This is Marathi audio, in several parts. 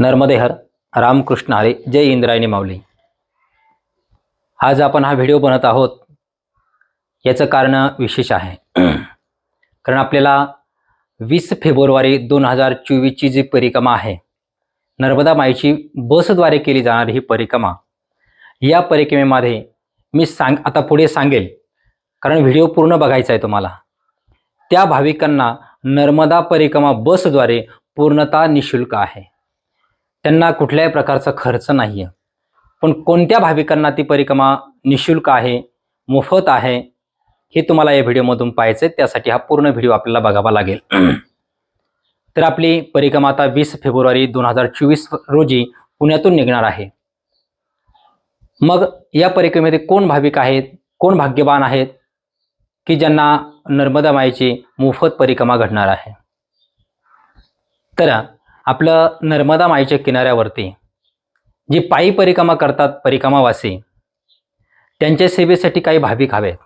नर्मदे हर रामकृष्ण हरे जय इंद्रायणी माऊली. आज आपण हा व्हिडिओ बनत आहोत. याचं कारण विशेष आहे. कारण आपल्याला वीस फेब्रुवारी दोन हजार चोवीसची जी परिक्रमा आहे नर्मदा माईची बसद्वारे केली जाणारी ही परिक्रमा या परिक्रमेमध्ये मी सांग आता पुढे सांगेल. कारण व्हिडिओ पूर्ण बघायचा आहे तुम्हाला. त्या भाविकांना नर्मदा परिक्रमा बसद्वारे पूर्णतः निशुल्क आहे. त्यांना कुठल्याही प्रकारचा खर्च नाही आहे पण कोणत्या भाविकांना ती परिक्रमा निशुल्क आहे मोफत आहे हे तुम्हाला या व्हिडिओमधून पाहायचं आहे त्यासाठी हा पूर्ण व्हिडिओ आपल्याला बघावा लागेल. तर आपली परिक्रमा आता वीस फेब्रुवारी दोन हजार चोवीस रोजी पुण्यातून निघणार आहे. मग या परिक्रमेमध्ये कोण भाविक आहेत कोण भाग्यवान आहेत की ज्यांना नर्मदा माईची मोफत परिक्रमा घडणार आहे? तर आपलं नर्मदा माईच्या किनाऱ्यावरती जी पायी परिक्रमा करतात परिक्रमावासी त्यांच्या सेवेसाठी काही भाविक हवेत.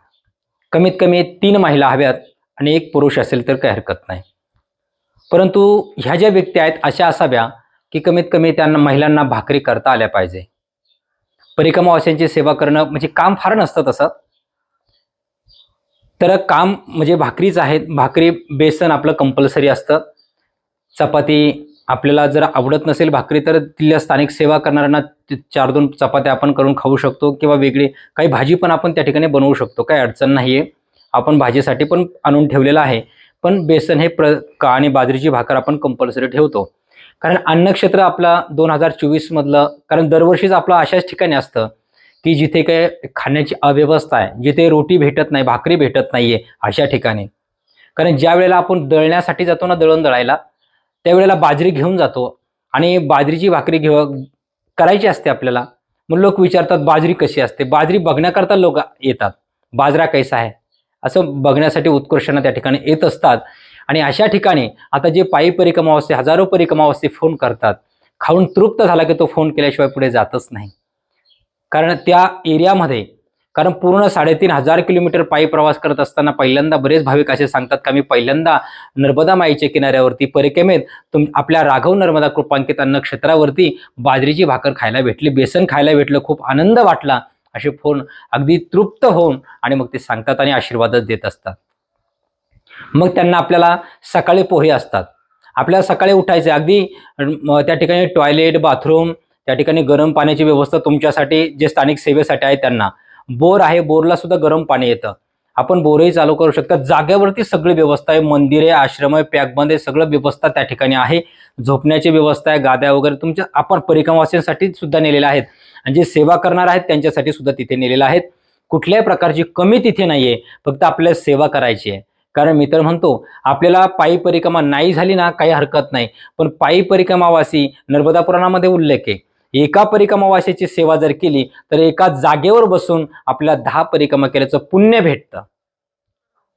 कमीत कमी तीन महिला हव्यात आणि एक पुरुष असेल तर काही हरकत नाही. परंतु ह्या ज्या व्यक्ती आहेत अशा असाव्या की कमीत कमी त्यांना महिलांना भाकरी करता आल्या पाहिजे. परिक्रमावासींची सेवा करणं म्हणजे काम फार नसतं तसं. तर काम म्हणजे भाकरीच आहेत भाकरी बेसन आपलं कंपल्सरी असतं. चपाती आपल्याला जर आवडत नसेल भाकरी तर तिथल्या स्थानिक सेवा करणाऱ्यांना चार दोन चपात्या आपण करून खाऊ शकतो किंवा वेगळी काही भाजी पण आपण त्या ठिकाणी बनवू शकतो. काही अडचण नाही आहे आपण भाजीसाठी पण आणून ठेवलेलं आहे. पण बेसन हे प्र का आणि बाजरीची भाकर आपण कंपल्सरी ठेवतो. कारण अन्नक्षेत्र आपला दोन हजार चोवीसमधलं कारण दरवर्षीच आपलं अशाच ठिकाणी असतं की जिथे काय खाण्याची अव्यवस्था आहे जिथे रोटी भेटत नाही भाकरी भेटत नाही आहे अशा ठिकाणी. कारण ज्या वेळेला आपण दळण्यासाठी जातो ना दळण दळायला त्यावेळेला बाजरी घेऊन जातो आणि बाजरीची भाकरी घेऊ करायची असते आपल्याला. मग लोक विचारतात बाजरी कशी असते? बाजरी बघण्याकरता लोक येतात. बाजरा कैसा आहे असं बघण्यासाठी उत्कृष्टांना त्या ठिकाणी येत असतात. आणि अशा ठिकाणी आता जे पायी परिक्रमावस्थे हजारो परिक्रमावस्थे फोन करतात खाऊन तृप्त झाला की तो फोन केल्याशिवाय पुढे जातच नाही. कारण त्या एरियामध्ये कारण पूर्ण साडेतीन हजार किलोमीटर पायी प्रवास करत असताना पहिल्यांदा बरेच भाविक असे सांगतात का मी पहिल्यांदा नर्मदा माईच्या किनाऱ्यावरती परिक्रमेत तुम आपल्या राघव नर्मदा कृपांकित अन्न क्षेत्रावरती बाजरीची भाकर खायला भेटली बेसन खायला भेटलं खूप आनंद वाटला असे फोन अगदी तृप्त होऊन आणि मग ते सांगतात आणि आशीर्वादच देत असतात. मग त्यांना आपल्याला सकाळी पोहे असतात. आपल्याला सकाळी उठायचे अगदी त्या ठिकाणी टॉयलेट बाथरूम त्या ठिकाणी गरम पाण्याची व्यवस्था तुमच्यासाठी जे स्थानिक सेवेसाठी आहे त्यांना. बोर आहे बोरला सुद्धा गरम पाणी येतं. आपण बोरही चालू करू शकता. जागेवरती सगळी व्यवस्था आहे. मंदिरे आश्रम आहे पॅकबंद आहे सगळं व्यवस्था त्या ठिकाणी आहे. झोपण्याची व्यवस्था आहे गाद्या वगैरे तुमच्या आपण परिक्रमावासींसाठी सुद्धा नेलेल्या आहेत. आणि जे सेवा करणार आहेत त्यांच्यासाठी सुद्धा तिथे नेलेल्या आहेत. कुठल्याही प्रकारची कमी तिथे नाहीये. फक्त आपल्याला सेवा करायची आहे. कारण मी तर म्हणतो आपल्याला पायी परिक्रमा नाही झाली ना काही हरकत नाही. पण पायी परिक्रमावासी नर्मदा पुराणामध्ये उल्लेख आहे. एका परिक्रमावाशाची सेवा जर केली तर एका जागेवर बसून आपल्याला दहा परिक्रमा केल्याचं पुण्य भेटतं.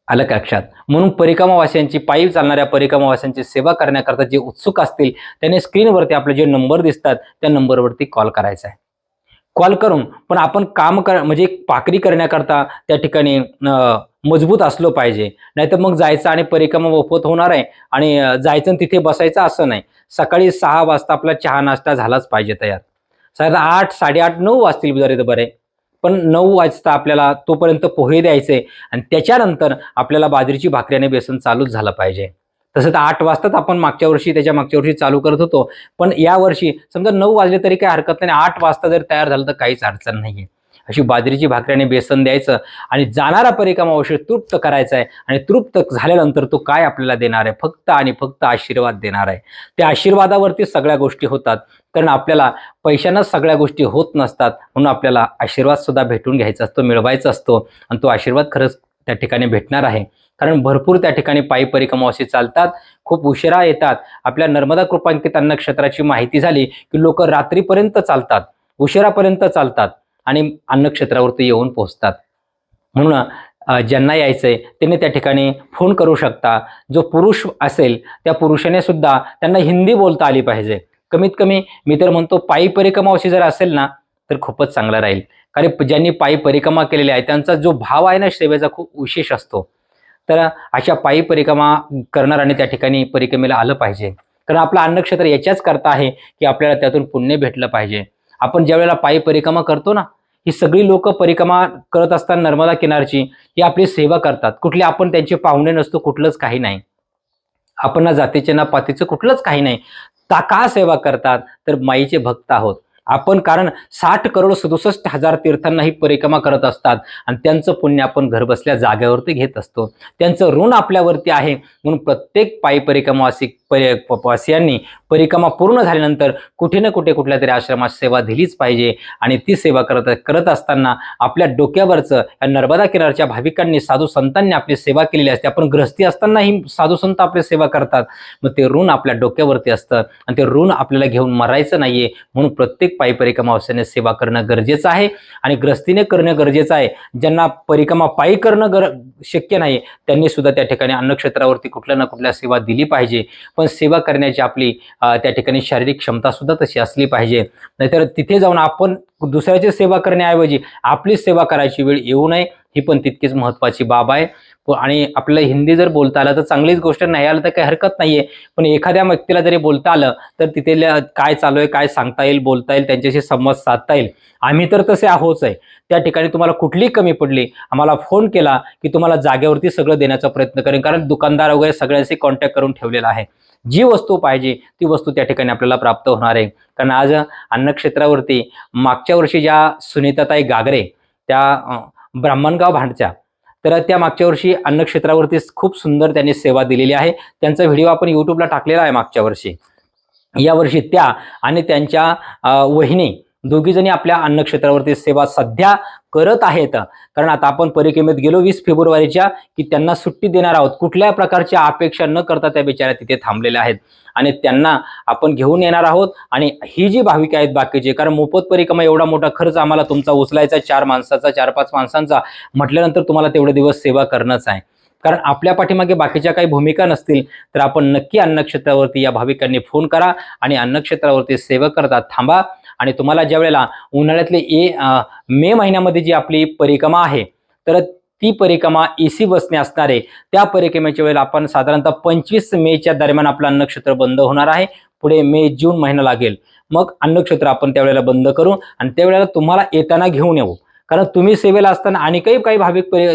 आलं का लक्षात? म्हणून परिक्रमावाशांची पायी चालणाऱ्या परिक्रमावाशांची सेवा करण्याकरता जे उत्सुक असतील त्याने स्क्रीनवरती आपले जे नंबर दिसतात त्या नंबरवरती कॉल करायचा आहे. कॉल करून पण आपण काम कर म्हणजे पाकरी करण्याकरता त्या ठिकाणी मजबूत असलो पाहिजे. नाहीतर मग जायचं आणि परिक्रमा मोफत होणार आहे आणि जायचं आणि तिथे बसायचं असं नाही. सकाळी सहा वाजता आपला चहा नाश्ता झालाच पाहिजे तयार. साधारण आठ साडेआठ नऊ वाजतील बरे तर बरे. पण नऊ वाजता आपल्याला तोपर्यंत पोहे द्यायचे आणि त्याच्यानंतर आपल्याला बाजरीची भाकरी आणि बेसन चालूच झालं पाहिजे. तसं तर आठ वाजताच आपण मागच्या वर्षी त्याच्या मागच्या वर्षी चालू करत होतो. पण या वर्षी समजा नऊ वाजले तरी काही हरकत नाही आठ वाजता जर तयार झालं तर काहीच अडचण नाहीये. अशी बाजरीची भाकरी आणि बेसन द्यायचं आणि जाणारा परिक्रमा अवश्य तृप्त करायचा आहे आणि तृप्त झाल्यानंतर तो काय आपल्याला देणार आहे? फक्त आणि फक्त आशीर्वाद देणार आहे. त्या आशीर्वादावरती सगळ्या गोष्टी होतात. कारण आपल्याला पैशांनाच सगळ्या गोष्टी होत नसतात. म्हणून आपल्याला आशीर्वाद सुद्धा भेटून घ्यायचा असतो मिळवायचा असतो. आणि तो आशीर्वाद खरंच त्या ठिकाणी भेटणार आहे. कारण भरपूर त्या ठिकाणी पायी परिक्रमावासी चालतात. खूप उशिरा येतात. आपल्या नर्मदा कृपांकित अन्नक्षेत्राची माहिती झाली की लोक रात्रीपर्यंत चालतात उशिरापर्यंत चालतात आणि अन्नक्षेत्रावरती येऊन पोहोचतात. म्हणून ज्यांना यायचंय त्यांनी त्या ठिकाणी फोन करू शकता. जो पुरुष असेल त्या पुरुषाने सुद्धा त्यांना हिंदी बोलता आली पाहिजे. कमीत कमी मी तर म्हणतो पायी परिक्रमावशी जर असेल ना तर खूपच चांगला राहील. कारण ज्यांनी पायी परिक्रमा केलेली आहे त्यांचा जो भाव आहे ना सेवेचा खूप विशेष असतो. तर अशा पायी परिक्रमा करणाऱ्याने त्या ठिकाणी परिक्रमेला आलं पाहिजे. कारण आपलं अन्नक्षेत्र याच्याच करता आहे की आपल्याला त्यातून पुण्य भेटलं पाहिजे. आपण ज्यावेळेला पायी परिक्रमा करतो ना ही सगळी लोक परिक्रमा करत असताना नर्मदा किनारची ही आपली सेवा करतात. कुठले आपण त्यांचे पाहुणे नसतो कुठलंच काही नाही. आपण ना जातीचे ना पातीचं कुठलंच काही नाही. ता का सेवा करतात? तर माईचे भक्त आहोत. आपण कारण साठ करोड सदुसष्ट हजार तीर्थांना ही परिक्रमा करत असतात. आणि त्यांचं पुण्य आपण घरबसल्या जागेवरती घेत असतो. त्यांचं ऋण आपल्यावरती आहे. म्हणून प्रत्येक पायी परिक्रमावासी परि वासियांनी परिक्रमा पूर्ण झाल्यानंतर कुठे ना कुठे कुठल्या तरी आश्रमात सेवा दिलीच पाहिजे. आणि ती सेवा करत करत असताना आपल्या डोक्यावरचं या नर्मदा किनारच्या भाविकांनी साधू संतांनी आपली सेवा केलेली असते. आपण ग्रस्ती असतानाही साधू संत आपली सेवा करतात. मग ते ऋण आपल्या डोक्यावरती असतं. आणि ते ऋण आपल्याला घेऊन मरायचं नाहीये. म्हणून प्रत्येक पायी परिक्रमा वासियाने सेवा करणं गरजेचं आहे आणि ग्रस्तीने करणं गरजेचं आहे. ज्यांना परिक्रमा पायी करणं गर शक्य नाही त्यांनी सुद्धा त्या ठिकाणी अन्नक्षेत्रावरती कुठल्या ना कुठल्या सेवा दिली पाहिजे. पण सेवा करण्याची आपली त्या ठिकाणी शारीरिक क्षमता सुद्धा तशी असली पाहिजे. नाहीतर तिथे जाऊन आपण दुसऱ्याची सेवा करण्याऐवजी आपली सेवा करायची वेळ येऊ नये ही पण तितकीच महत्त्वाची बाब आहे. आणि आपल्याला हिंदी जर बोलता आलं तर चांगलीच गोष्ट नाही आलं तर काही हरकत नाहीये. पण एखाद्या व्यक्तीला जरी बोलता आलं तर तिथे काय चालू आहे काय सांगता येईल बोलता येईल त्यांच्याशी संवाद साधता येईल. आम्ही तर तसे आहोतच आहे. त्या ठिकाणी तुम्हाला कुठलीही कमी पडली आम्हाला फोन केला की तुम्हाला जागेवरती सगळं देण्याचा प्रयत्न करेन कारण दुकानदार वगैरे सगळ्यांशी कॉन्टॅक्ट करून ठेवलेला आहे. जी वस्तू पाहिजे ती वस्तू त्या ठिकाणी आपल्याला प्राप्त होणार आहे. कारण आज अन्नक्षेत्रावरती मागच्या वर्षी ज्या सुनीताताई गागरे त्या ब्राह्मणगाव भांडच्या तर त्या मागच्या वर्षी अन्नक्षेत्रावरती खूप सुंदर त्यांनी सेवा दिलेली आहे. त्यांचा व्हिडिओ आपण यूट्यूबला टाकलेला आहे मागच्या वर्षी. यावर्षी त्या आणि त्यांच्या वहिनी दोघीजणी आपल्या अन्नक्षेत्रावरती सेवा सध्या करत आहेत. कारण आता आपण परिक्रमेत गेलो वीस फेब्रुवारीच्या की त्यांना सुट्टी देणार आहोत. कुठल्या प्रकारच्या अपेक्षा न करता त्या बिचाऱ्या तिथे थांबलेल्या आहेत. आणि त्यांना आपण घेऊन येणार आहोत. आणि ही जी भाविक आहेत बाकीचे कारण मोफत परिक्रमा एवढा मोठा खर्च आम्हाला तुमचा उचलायचा चार माणसाचा चार पाच माणसांचा. म्हटल्यानंतर तुम्हाला तेवढे दिवस सेवा करणंच आहे. कारण आपल्या पाठीमागे बाकीच्या काही भूमिका नसतील तर आपण नक्की अन्नक्षेत्रावरती या भाविकांनी फोन करा आणि अन्नक्षेत्रावरती सेवा करता थांबा. आणि तुम्हाला ज्या वेळेला उन्हाळ्यातले ए मे महिन्यामध्ये जी आपली परिक्रमा आहे तर ती परिक्रमा ए सी बसने असणारे त्या परिक्रमेच्या वेळेला आपण साधारणतः पंचवीस मेच्या दरम्यान आपलं अन्नक्षेत्र बंद होणार आहे. पुढे मे जून महिना लागेल. मग अन्नक्षेत्र आपण त्यावेळेला बंद करू आणि त्यावेळेला तुम्हाला येताना घेऊन येऊ. कारण तुम्ही सेवेला असताना आणि काही काही भाविक परि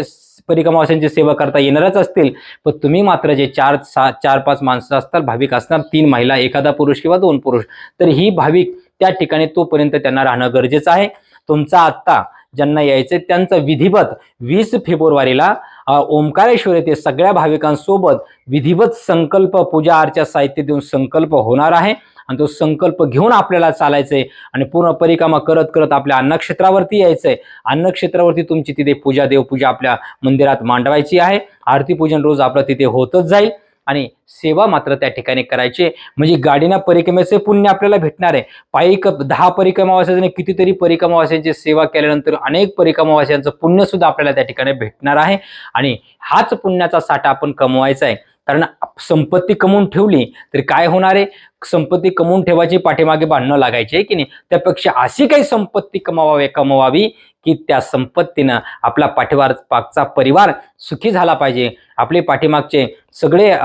परिक्रमावाशांची सेवा करता येणारच असतील? पण तुम्ही मात्र जे चार सा चार पाच माणसं असतात भाविक असणार तीन महिला एखादा पुरुष किंवा दोन पुरुष तर ही भाविक त्या ठिकाणी तोपर्यंत त्यांना राहणं गरजेचं आहे. तुमचा आत्ता ज्यांना यायचे त्यांचं विधिवत वीस फेब्रुवारीला ओंकारेश्वर येथे सगळ्या भाविकांसोबत विधिवत संकल्प पूजा अर्चा साहित्य देऊन संकल्प होणार आहे. आणि तो संकल्प घेऊन आपल्याला चालायचंय आणि पूर्ण परिक्रमा करत करत आपल्या अन्नक्षेत्रावरती यायचंय. अन्नक्षेत्रावरती तुमची तिथे पूजा देवपूजा आपल्या मंदिरात मांडवायची आहे. आरती पूजन रोज आपलं तिथे होतच जाईल. आणि सेवा मात्र त्या ठिकाणी करायची म्हणजे गाडीना परिक्रमेचे पुण्य आपल्याला भेटणार आहे. पायी दहा परिक्रमावासाने कितीतरी परिक्रमावासांची सेवा केल्यानंतर अनेक परिक्रमावासांचं पुण्य सुद्धा आपल्याला त्या ठिकाणी भेटणार आहे. आणि हाच पुण्याचा साठा आपण कमवायचा आहे. कारण संपत्ती कमवून ठेवली तरी काय होणार आहे? संपत्ती कमवून ठेवायची पाठीमागे भांडणं लागायची आहे की नाही? त्यापेक्षा अशी काही संपत्ती कमवावी कमवावी की त्या संपत्तीनं आपला पाठीवार पागचा परिवार सुखी झाला पाहिजे. आपले पाठीमागचे सगळे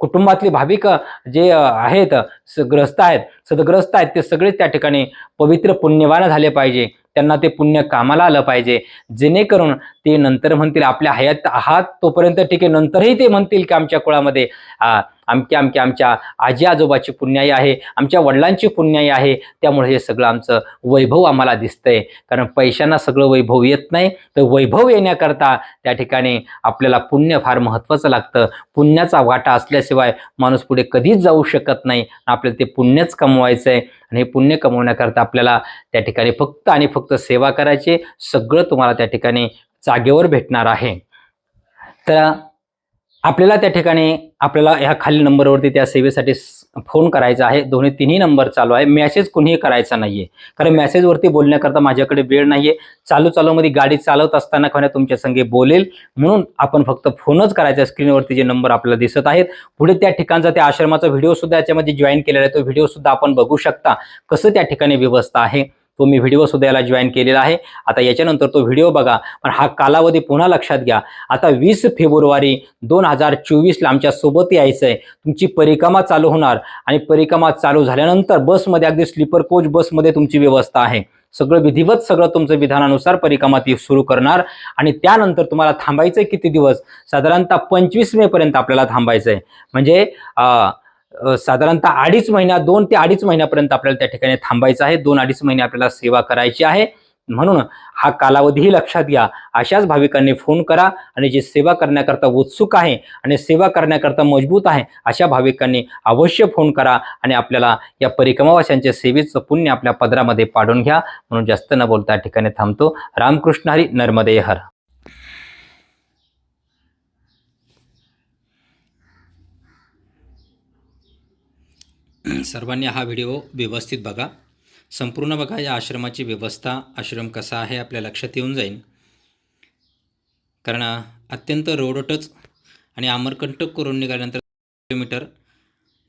कुटुंबातले भाविक जे आहेत ग्रस्त आहेत सदग्रस्त आहेत ते सगळे त्या ठिकाणी पवित्र पुण्यवान झाले पाहिजे. त्यांना ते पुण्य कामाला आलं पाहिजे. जेणेकरून ते नंतर म्हणतील आपल्या हयात आहात तोपर्यंत ठीक आहे. नंतरही ते म्हणतील की आमच्या कुळामध्ये आ, आमक्या आमच्या आजी आजोबाची पुण्याई आहे आमच्या वडिलांची पुण्याई आहे. त्यामुळे हे सगळं आमचं वैभव आम्हाला दिसतंय. कारण पैशांना सगळं वैभव येत नाही. तर वैभव येण्याकरता त्या ठिकाणी आपल्याला पुण्य फार महत्त्वाचं लागतं. पुण्याचा वाटा असल्याशिवाय माणूस पुढे कधीच जाऊ शकत नाही. आपल्याला ते पुण्यच कमवायचं आहे आणि हे पुण्य कमवण्याकरता आपल्याला त्या ठिकाणी फक्त आणि फक्त सेवा करायची. सगळं तुम्हाला त्या ठिकाणी जागेवर भेटणार आहे. तर आपल्याला त्या ठिकाणी आपल्याला ह्या खाली नंबरवरती त्या सेवेसाठी स- फोन करायचा आहे. दोन्ही तिन्ही नंबर चालू आहे. मेसेज कुणीही करायचा नाहीये. कारण मेसेजवरती बोलण्याकरता माझ्याकडे वेळ नाहीये. चालू चालू चालूमध्ये गाडी चालवत असताना कोणा तुमच्या संगे बोलेल. म्हणून आपण फक्त फोनच करायचा स्क्रीनवरती जे नंबर आपल्याला दिसत आहेत. पुढे त्या ठिकाणचा त्या आश्रमाचा व्हिडिओ सुद्धा याच्यामध्ये जॉईन केलेला आहे. तो व्हिडिओ सुद्धा आपण बघू शकता. कसं त्या ठिकाणी व्यवस्था आहे. तो मी व्हिडिओसुद्धा याला जॉईन केलेला आहे. आता याच्यानंतर तो व्हिडिओ बघा. पण हा कालावधी पुन्हा लक्षात घ्या. आता वीस फेब्रुवारी दोन हजार चोवीसला आमच्यासोबत यायचं आहे तुमची परिक्रमा चालू होणार. आणि परिक्रमा चालू झाल्यानंतर बसमध्ये अगदी स्लीपर कोच बसमध्ये तुमची व्यवस्था आहे. सगळं विधिवत सगळं तुमचं विधानानुसार परिक्रमा ती सुरू करणार. आणि त्यानंतर तुम्हाला थांबायचं आहे किती दिवस? साधारणतः पंचवीस मे पर्यंत आपल्याला थांबायचं आहे म्हणजे अं, साधारणतः अडीच महिना दोन ते अडीच महिन्यापर्यंत आपल्याला त्या ठिकाणी थांबायचं आहे. दोन अडीच महिने आपल्याला सेवा करायची आहे. म्हणून हा कालावधीही लक्षात घ्या. अशाच भाविकांनी फोन करा आणि जे सेवा करण्याकरता उत्सुक आहे आणि सेवा करण्याकरता मजबूत आहे अशा भाविकांनी अवश्य फोन करा आणि आपल्याला या परिक्रमावाशांच्या सेवेचं पुण्य आपल्या पदरामध्ये पाडून घ्या. म्हणून जास्त न बोलता ठिकाणी थांबतो. रामकृष्ण हरी नर्मदे हर. सर्वांनी हा व्हिडिओ व्यवस्थित बघा. संपूर्ण बघा या आश्रमाची व्यवस्था आश्रम कसा आहे आपल्या लक्षात येऊन जाईल कारण अत्यंत रोडटच आणि अमरकंटक करून निघाल्यानंतर किलोमीटर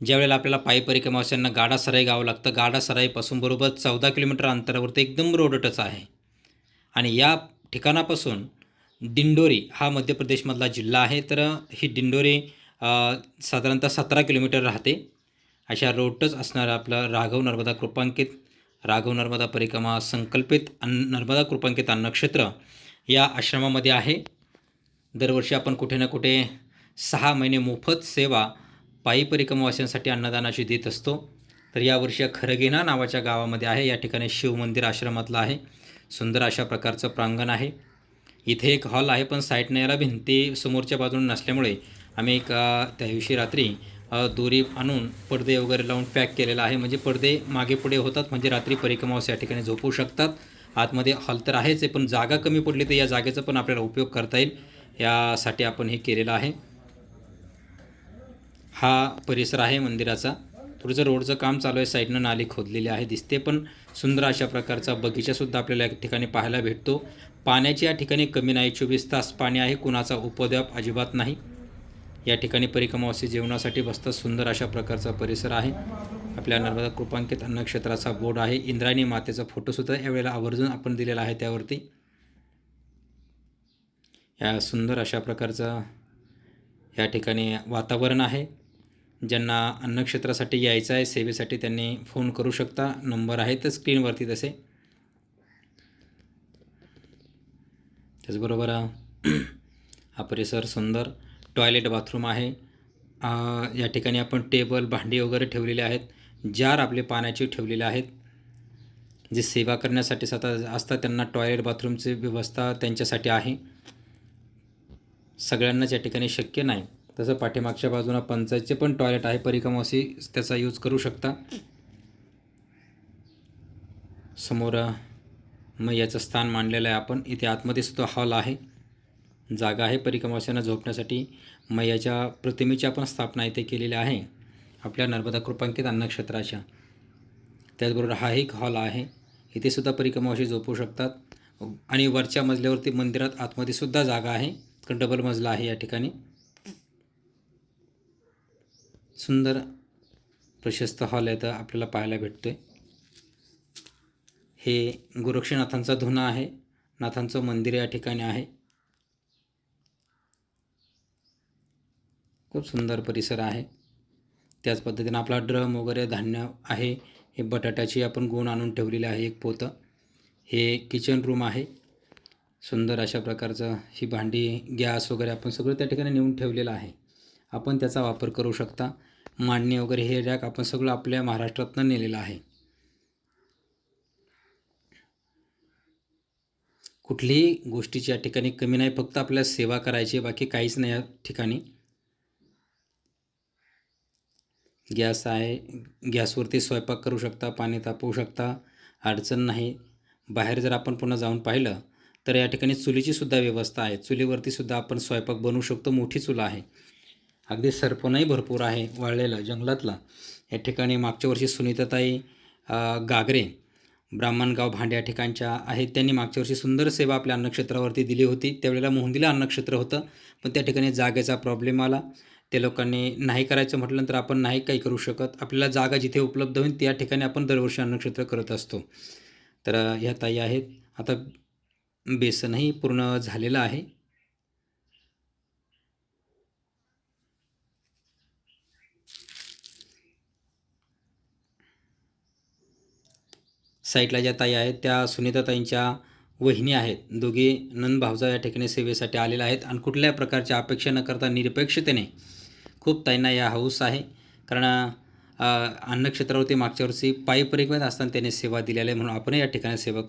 ज्यावेळेला आपल्याला पायी परिक्रमावास्यांना गाडा सराई गावं लागतं गाडा सराईपासून बरोबर चौदा किलोमीटर अंतरावरती एकदम रोडटच आहे. आणि या ठिकाणापासून दिंडोरी हा मध्य प्रदेशमधला जिल्हा आहे तर ही दिंडोरी साधारणतः सतरा किलोमीटर राहते. अशा रोटच असणारं आपलं राघव नर्मदा कृपांकित राघव नर्मदा परिक्रमा संकल्पित अन्न नर्मदा कृपांकित अन्नक्षेत्र या आश्रमामध्ये आहे. दरवर्षी आपण कुठे ना कुठे सहा महिने मोफत सेवा पायी परिक्रमावासियांसाठी अन्नदानाची देत असतो. तर यावर्षी या खरगेना नावाच्या गावामध्ये आहे. या ठिकाणी शिवमंदिर आश्रमातलं आहे. सुंदर अशा प्रकारचं प्रांगण आहे. इथे एक हॉल आहे पण साईडने याला भिंती समोरच्या बाजूने नसल्यामुळे आम्ही एक त्या दिवशी रात्री दोरी आणून पडदे वगैरे लावून पॅक केलेला आहे. म्हणजे पडदे मागे पुढे होतात म्हणजे रात्री परिक्रमावास या ठिकाणी झोपू शकतात. आतमध्ये हॉल तर आहेच आहे पण जागा कमी पडली तर या जागेचा पण आपल्याला उपयोग करता येईल. यासाठी आपण हे केलेलं आहे. हा परिसर आहे मंदिराचा. थोडंसं रोडचं काम चालू आहे साईडनं नाली खोदलेली आहे दिसते पण सुंदर अशा प्रकारचा बगीचासुद्धा आपल्याला या ठिकाणी पाहायला भेटतो. पाण्याची या ठिकाणी कमी नाही चोवीस तास पाणी आहे कुणाचा उपद्व्याप अजिबात नाही. या ठिकाणी परिक्रमावासी जेवणासाठी बसतात. सुंदर अशा प्रकारचा परिसर आहे. आपल्या नर्मदा कृपांकित अन्नक्षेत्राचा बोर्ड आहे. इंद्रायणी मातेचा फोटोसुद्धा यावेळेला आवर्जून आपण दिलेला आहे त्यावरती. या सुंदर अशा प्रकारचं या ठिकाणी वातावरण आहे. ज्यांना अन्नक्षेत्रासाठी यायचं आहे सेवेसाठी त्यांनी फोन करू शकता. नंबर आहे तर स्क्रीनवरती तसे. त्याचबरोबर हा परिसर सुंदर टॉयलेट बाथरूम आहे. या ठिकाणी आपण टेबल भांडी वगैरे ठेवलेले आहेत. जार आपले पाण्याचे ठेवलेले आहेत. जे सेवा करण्यासाठी स्वतः असतात त्यांना टॉयलेट बाथरूमची व्यवस्था त्यांच्यासाठी आहे. सगळ्यांनाच या ठिकाणी शक्य नाही. तसं पाठीमागच्या बाजूला पंचायतचे पण टॉयलेट आहे. परिकमावशी त्याचा यूज करू शकता. समोर मग याचं स्थान मांडलेलं आहे आपण. इथे आतमध्ये सुद्धा हॉल आहे. जागा आहे परिक्रमावासियांना झोपण्यासाठी. मैयाच्या प्रतिमेची आपण स्थापना इथे केलेली आहे. आपल्या नर्मदा कृपांकित अन्नक्षेत्राच्या. त्याचबरोबर हा एक हॉल आहे. इथे सुद्धा झोपू शकतात. आणि वरच्या मजल्यावरती मंदिरात आतमध्ये सुद्धा जागा आहे. कारण डबल मजला आहे या ठिकाणी. सुंदर प्रशस्त हॉल आहे तर आपल्याला पाहायला भेटतोय. हे गोरक्षनाथांचा धुना आहे. नाथांचं मंदिर या ठिकाणी आहे. खूप सुंदर परिसर आहे. त्याच पद्धतीनं आपला ड्रम वगैरे धान्य आहे. हे बटाट्याची आपण गुण आणून ठेवलेलं आहे एक पोतं. हे किचन रूम आहे. सुंदर अशा प्रकारचं ही भांडी गॅस वगैरे आपण सगळं त्या ठिकाणी नेऊन ठेवलेलं आहे. आपण त्याचा वापर करू शकता. मांडणी वगैरे हे रॅक आपण सगळं आपल्या महाराष्ट्रातनं नेलेलं आहे. कुठलीही गोष्टीची या ठिकाणी कमी नाही. फक्त आपल्याला सेवा करायची बाकी काहीच नाही या ठिकाणी. गॅस आहे. गॅसवरती स्वयंपाक करू शकता पाणी तापवू शकता अडचण नाही. बाहेर जर आपण पुन्हा जाऊन पाहिलं तर या ठिकाणी चुलीची सुद्धा व्यवस्था आहे. चुलीवरती सुद्धा आपण स्वयंपाक बनवू शकतो. मोठी चूल आहे. अगदी सरपणही भरपूर आहे वाळलेलं जंगलातला. या ठिकाणी मागच्या वर्षी सुनीताताई गागरे ब्राह्मणगाव भांड या ठिकाणच्या आहेत. त्यांनी मागच्या वर्षी सुंदर सेवा आपल्या अन्नक्षेत्रावरती दिली होती. त्यावेळेला मोहंदीला अन्नक्षेत्र होतं. पण त्या ठिकाणी जागेचा प्रॉब्लेम आला. त्या लोकांनी नाही करायचं म्हटलं तर आपण नाही काही करू शकत. आपल्याला जागा जिथे उपलब्ध होईल त्या ठिकाणी आपण दरवर्षी अन्नक्षेत्र करत असतो. तर ह्या ताई आहेत. आता बेसनही पूर्ण झालेलं आहे. साईडला ज्या ताई आहेत त्या सुनीता ताईंच्या वहिनी आहेत. दोघी नंद भावजा या ठिकाणी सेवेसाठी आलेल्या आहेत. आणि कुठल्याही प्रकारच्या अपेक्षा न करता निरपेक्षतेने खूप ताईंना या हाऊस आहे. कारण अन्न अन्नक्षेत्रावरती मागच्या वर्षी पायी परिक्रमेत असताना त्यांनी सेवा दिलेली आहे म्हणून आपण या ठिकाणी सेवा